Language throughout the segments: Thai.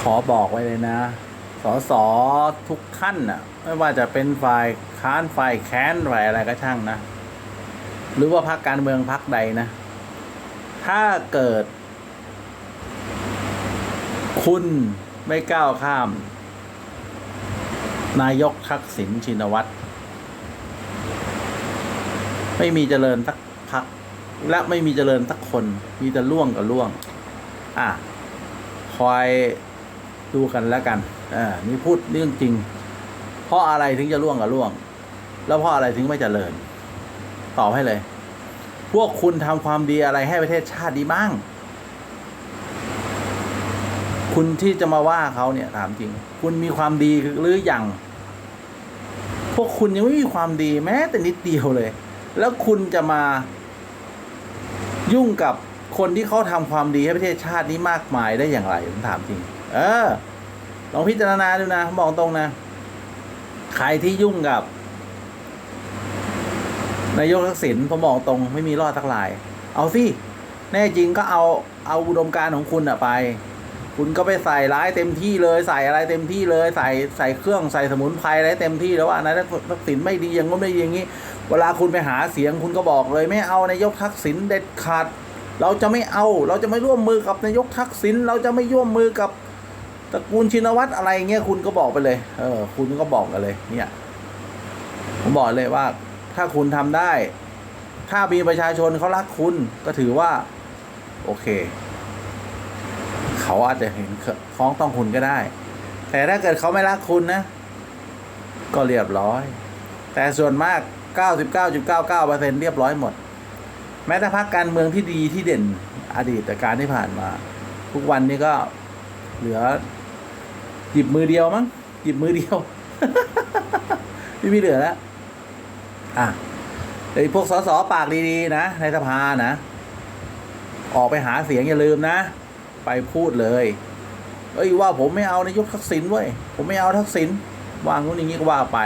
ขอบอกไว้เลยนะ สสทุกท่านน่ะ ไม่ว่าจะเป็นฝ่ายค้านฝ่ายแค้นฝ่ายอะไรก็ช่างนะ หรือว่าพรรคการเมืองพรรคใดนะ ถ้าเกิด คุณไม่ก้าวข้าม นายกทักษิณชินวัตรไม่มีเจริญสักพัก และไม่มีเจริญสักคน มีแต่ล่วงกับล่วง อะคอย ดูกันแล้วกันอ่านี่พูดเรื่องจริง เพราะอะไรถึงจะล่วงกับล่วง แล้วเพราะอะไรถึงไม่เจริญ ตอบให้เลย พวกคุณทำความดีอะไรให้ประเทศชาติดีบ้าง คุณที่จะมาว่าเขาเนี่ยถามจริง คุณมีความดีหรืออยังพวกคุณยังไม่มีความดีแม้แต่นิดเดียวเลย แล้วคุณจะมายุ่งกับคนที่เขาทำความดีให้ประเทศชาตินี้มากมายได้อย่างไรผมถามจริง เออลองพิจารณาดูนะบอกตรงนะ ใครที่ยุ่งกับ นายกทักษิณผมบอกตรงไม่มีรอดสักลาย เอาสิ แน่จริงก็เอาเอาอุดมการของคุณอะไป คุณก็ไปใส่ร้ายเต็มที่เลยใส่อะไรเต็มที่เลย ใส่ใส่เครื่องใส่สมุนไพรอะไรเต็มที่แล้วว่านายทักษิณไม่ดีอย่างงู้นไม่ดีอย่างนี้ เวลาคุณไปหาเสียงคุณก็บอกเลย ไม่เอานายกทักษิณเด็ดขาดเราจะไม่เอา เราจะไม่ร่วมมือกับนายกทักษิณเราจะไม่ร่วมมือกับ ตระกูลชินวัตรอะไรเงี้ยคุณก็บอกไปเลย เออ คุณก็บอกกันเลย เนี่ยผมบอกเลยว่า ถ้าคุณทำได้ ถ้ามีประชาชนเขารักคุณก็ถือว่า โอเค เขาอาจจะเห็นคล้องต้องคุณก็ได้ แต่ถ้าเกิดเขาไม่รักคุณนะ ก็เรียบร้อย แต่ส่วนมาก 99.99%เรียบร้อยหมด แม้แต่พรรคการเมืองที่ดีที่เด่นอดีตการที่ผ่านมา ทุกวันนี้ก็เหลือ หยิบมือเดียวมั้งหยิบมือเดียว ไม่มีเหลือแล้วอะไอ้พวกสสปากดีๆ นะในสภานะ ออกไปหาเสียงอย่าลืมนะ ไปพูดเลยเอ้ยว่าผมไม่เอานายกทักษิณเว้ยผมไม่เอาทักษิณวางนู้นอย่างนี้ก็ว่าไป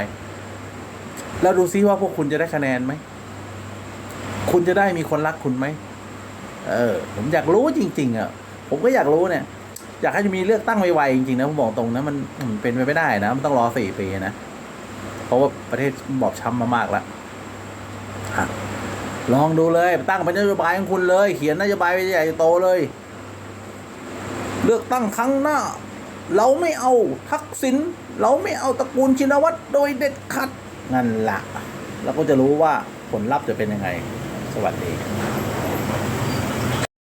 แล้วดูซิว่าพวกคุณจะได้คะแนนไหมคุณจะได้มีคนรักคุณไหมเออ ผมอยากรู้จริง ๆอะผมก็อยากรู้เนี่ย อยากให้มีเลือกตั้งไวๆจริงๆนะผมบอกตรงนะมันเป็นไปไม่ได้นะ มันต้องรอสี่ปีนะ เพราะว่าประเทศบอบช้ำมามากแล้วลองดูเลยตั้งเป็นนโยบายของคุณเลย เขียนนโยบายไปใหญ่โตเลย เลือกตั้งครั้งหน้า เราไม่เอาทักษิณเราไม่เอาตระกูลชินวัตรโดยเด็ดขาดนั่นละเราก็จะรู้ว่าผลลัพธ์จะเป็นยังไง สวัสดี